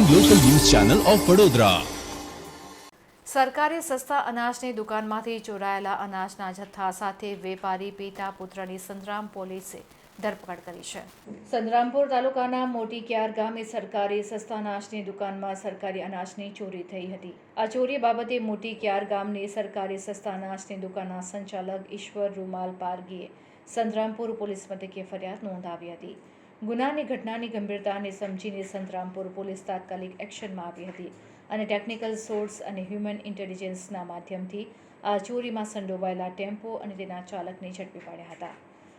Channel of Vadodara સરકારે સસ્તા અનાજની દુકાનમાંથી ચોરાયેલા અનાજના જથ્થા સાથે વેપારી પિતા પુત્રની સંતરામ પોલીસે ધરપકડ કરી છે. સંતરામપુર તાલુકાના મોટી ક્યાર ગામે સરકારી સસ્તા અનાજની દુકાનમાં સરકારી અનાજની ચોરી થઈ હતી. આ ચોરી બાબતે મોટી ક્યાર ગામની સરકારી સસ્તા અનાજની દુકાનના સંચાલક ઈશ્વર રૂમાલ પારગીએ સંતરામપુર પોલીસ મથકે ફરિયાદ નોંધાવી હતી. ગુનાની ઘટનાની ગંભીરતાને સમજીને સંતરામપુર પોલીસ તાત્કાલિક એક્શનમાં આવી હતી અને ટેકનિકલ સોર્સ અને હ્યુમન ઇન્ટેલિજન્સના માધ્યમથી આ ચોરીમાં સંડોવાયેલા ટેમ્પો અને તેના ચાલકને ઝડપી પાડ્યા હતા.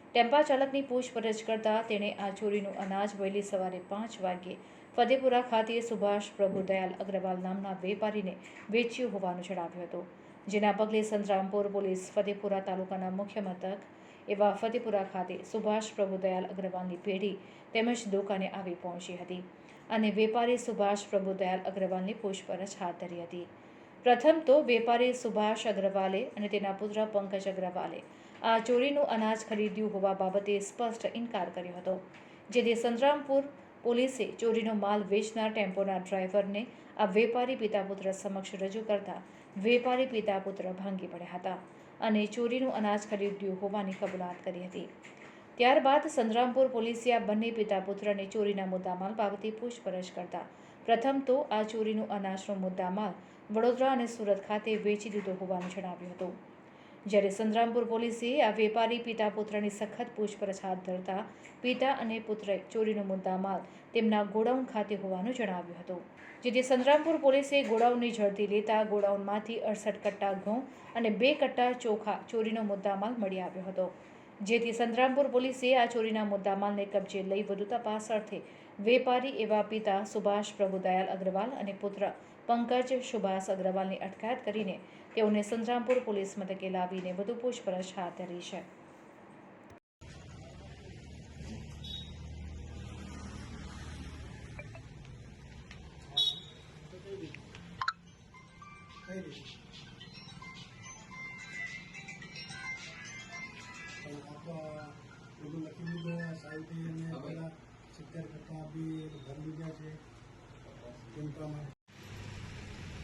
ટેમ્પા ચાલકની પૂછપરછ કરતા તેણે આ ચોરીનું અનાજ વહેલી સવારે પાંચ વાગ્યે ફતેપુરા ખાતે સુભાષ પ્રભુદયાલ અગ્રવાલ નામના વેપારીને વેચ્યું હોવાનું જણાવ્યું હતું. જેના પગલે સંતરામપુર પોલીસ ફતેપુરા તાલુકાના મુખ્ય મથક એવા ફતેપુરા ખાતે સુભાષ પ્રભુદયાલ અગ્રવાલની પેઢી તેમજ દુકાને આવી પહોંચી હતી અને વેપારી સુભાષ પ્રભુદયાલ અગ્રવાલની પૂછપરછ હાથ ધરી હતી. પ્રથમ તો વેપારી સુભાષ અગ્રવાલે અને તેના પુત્ર પંકજ અગ્રવાલે આ ચોરીનું અનાજ ખરીદ્યું હોવા બાબતે સ્પષ્ટ ઇનકાર કર્યો હતો, જેથી સંતરામપુર પોલીસે ચોરીનો માલ વેચનાર ટેમ્પોના ડ્રાઈવરને આ વેપારી પિતા પુત્ર સમક્ષ રજૂ કરતા વેપારી પિતા પુત્ર ભાંગી પડ્યા હતા. અને ચોરીનું અનાજ ખરીદ્યું હોવાની કબૂલાત કરી હતી. ત્યારબાદ સંતરામપુર પોલીસે આ બંને પિતા પુત્રને ચોરીના મુદ્દામાલ બાબતે પૂછપરછ કરતા પ્રથમ તો આ ચોરીનું અનાજનો મુદ્દામાલ વડોદરા અને સુરત ખાતે વેચી દીધો હોવાનું જણાવ્યું હતું. જ્યારે સંતરામપુર પોલીસે આ વેપારી પિતા પુત્રની સખત પૂછપરછ હાથ ધરતા પિતા અને પુત્રએ ચોરીનો મુદ્દામાલ તેમના ગોડાઉન ખાતે હોવાનું જણાવ્યું હતું. જેથી સંતરામપુર પોલીસે ગોડાઉનની ઝડપી લેતા ગોડાઉનમાંથી અડસઠ કટ્ટા ઘઉં અને બે કટ્ટા ચોખા ચોરીનો મુદ્દામાલ મળી આવ્યો હતો. જેથી સંતરામપુર પોલીસે આ ચોરીના મુદ્દામાલને કબજે લઈ વધુ તપાસ અર્થે વેપારી એવા પિતા સુભાષ પ્રભુદયાલ અગ્રવાલ અને પુત્ર પંકજ, સુભાષ અગ્રવાલની અટકાયત કરીને તેઓને સંતરામપુર પોલીસ મથકે લાવીને વધુ પૂછપરછ હાથ ધરી છે. દીધું સાહિત્ય અને પહેલાં સિત્તેર ટકા બી ભરી લીધા છે. પ્રમાણે?